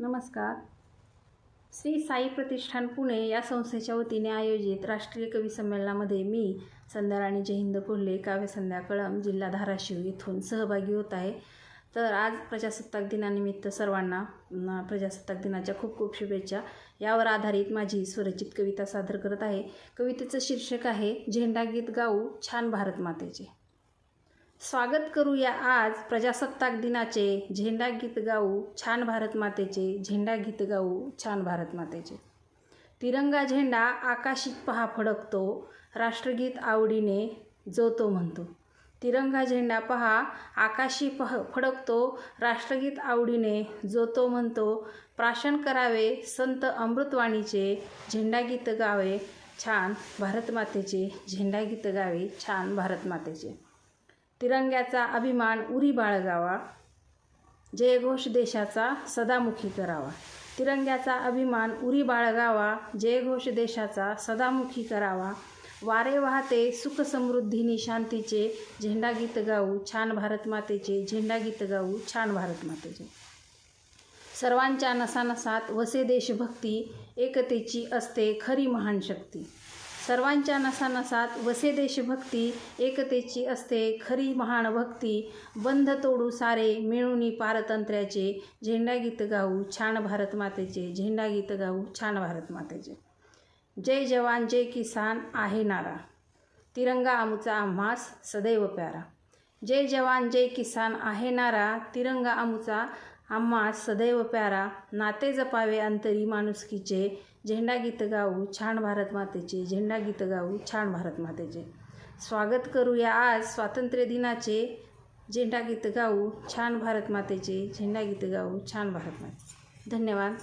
नमस्कार. श्री साई प्रतिष्ठान पुणे या संस्थेच्या वतीने आयोजित राष्ट्रीय कवी संमेलनामध्ये मी संध्याराणी जयहिंद कोल्हे काव्यसंध्या कळम जिल्हा धाराशिव येथून सहभागी होत आहे. तर आज प्रजासत्ताक दिनानिमित्त सर्वांना प्रजासत्ताक दिनाच्या खूप खूप शुभेच्छा. यावर आधारित माझी स्वरचित कविता सादर करत आहे. कवितेचं शीर्षक आहे झेंडा गीत गाऊ छान भारत मातेचे. स्वागत करूया आज प्रजासत्ताक दिनाचे झेंडा गीत गाऊ छान भारत मातेचे झेंडा गीत गाऊ छान भारत मातेचे. तिरंगा झेंडा आकाशीत पहा फडकतो राष्ट्रगीत आवडीने जो तो म्हणतो. तिरंगा झेंडा पहा आकाशी पह फडकतो राष्ट्रगीत आवडीने जो तो म्हणतो. प्राशन करावे संत अमृतवाणीचे झेंडा गीत गावे छान भारतमातेचे झेंडा गीत गावे छान भारतमातेचे तिरंग्याचा अभिमान उरी बाळगावा. जयघोष देशाचा सदामुखी करावा. तिरंग्याचा अभिमान उरी बाळगावा. जयघोष देशाचा सदामुखी करावा. वारे वाहते सुख समृद्धीनी शांतीचे झेंडा गीत गाऊ. छान भारत मातेचे झेंडा गीत गाऊ. छान भारत मातेचे. सर्वांच्या नसानसात वसे देशभक्ती. एकतेची असते खरी महान शक्ती. सर्वांच्या नसानसात वसे देशभक्ती एकतेची असते खरी महान भक्ती. बंध तोडू सारे मिळूनी पारतंत्र्याचे. झेंडा गीत गाऊ छान भारत मातेचे. झेंडा गीत गाऊ छान भारत मातेचे. जय जवान जय किसान आहे नारा. तिरंगा आमचा आम्हास सदैव प्यारा. जय जवान जय किसान आहे नारा. तिरंगा आमचा आम्हा सदैव प्यारा नाते जपावे अंतरी माणुसकीचे झेंडा गीत गाऊ छान भारत मातेचे झेंडा गीत गाऊ छान भारत मातेचे. स्वागत करूया आज स्वातंत्र्य दिनाचे झेंडा गीत गाऊ छान भारत मातेचे झेंडा गीत गाऊ छान भारत माते धन्यवाद.